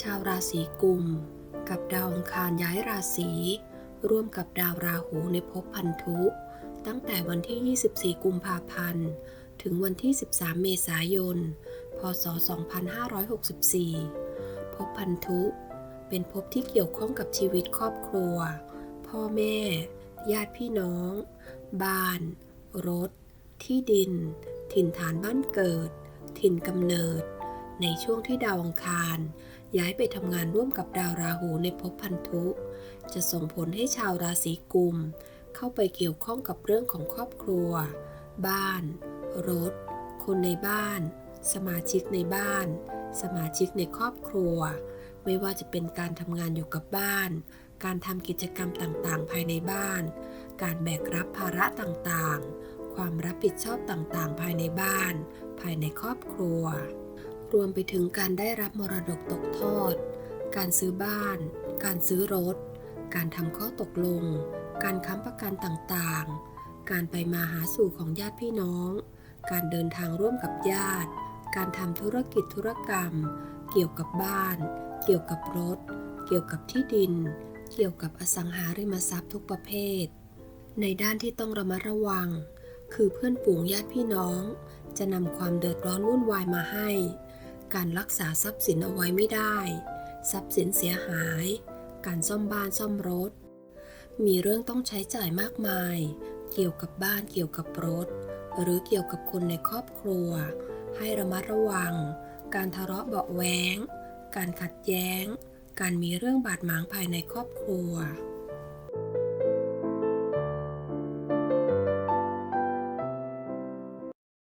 ชาวราศีกุม กับดาวอังคารย้ายราศีร่วมกับดาวราหูในภพพันธุ ตั้งแต่วันที่ 24 กุมภาพันธ์ ถึงวันที่ 13 เมษายน พศ 2564 ภพพันธุ เป็นภพที่เกี่ยวข้องกับชีวิตครอบครัว พ่อแม่ ญาติพี่น้อง บ้าน รถ ที่ดิน ถิ่นฐานบ้านเกิด ถิ่นกำเนิด ในช่วงที่ดาวอังคาร ย้ายไปทำงานร่วมกับดาวราหูในภพพันธุ จะส่งผลให้ชาวราศีกุม เข้าไปเกี่ยวข้องกับเรื่องของครอบครัว บ้าน รถ คนในบ้าน สมาชิกในบ้าน สมาชิกในครอบครัว ไม่ว่าจะเป็นการทำงานอยู่กับบ้าน การทำกิจกรรมต่างๆ ภายในบ้าน การแบกรับภาระต่างๆ ความรับผิดชอบต่างๆ ภายในบ้าน ภายในครอบครัว รวมไปถึงการได้รับมรดกตกทอด การซื้อบ้าน การซื้อรถ การทำข้อตกลง การค้ำประกันต่างๆ การไปมาหาสู่ของญาติพี่น้อง การเดินทางร่วมกับญาติ การทำธุรกิจธุรกรรม เกี่ยวกับบ้าน เกี่ยวกับรถ เกี่ยวกับที่ดิน เกี่ยวกับอสังหาริมทรัพย์ทุกประเภท ในด้านที่ต้องระมัดระวัง คือเพื่อนฝูงญาติพี่น้องจะนำความเดือดร้อนวุ่นวายมาให้ การรักษาทรัพย์สินเอาไว้ไม่ได้ ทรัพย์สินเสียหาย การซ่อมบ้านซ่อมรถ มีเรื่องต้องใช้จ่ายมากมาย เกี่ยวกับบ้านเกี่ยวกับรถ หรือเกี่ยวกับคนในครอบครัว ให้ระมัดระวัง การทะเลาะเบาะแว้งการขัดแย้ง การมีเรื่องบาดหมางภายในครอบครัว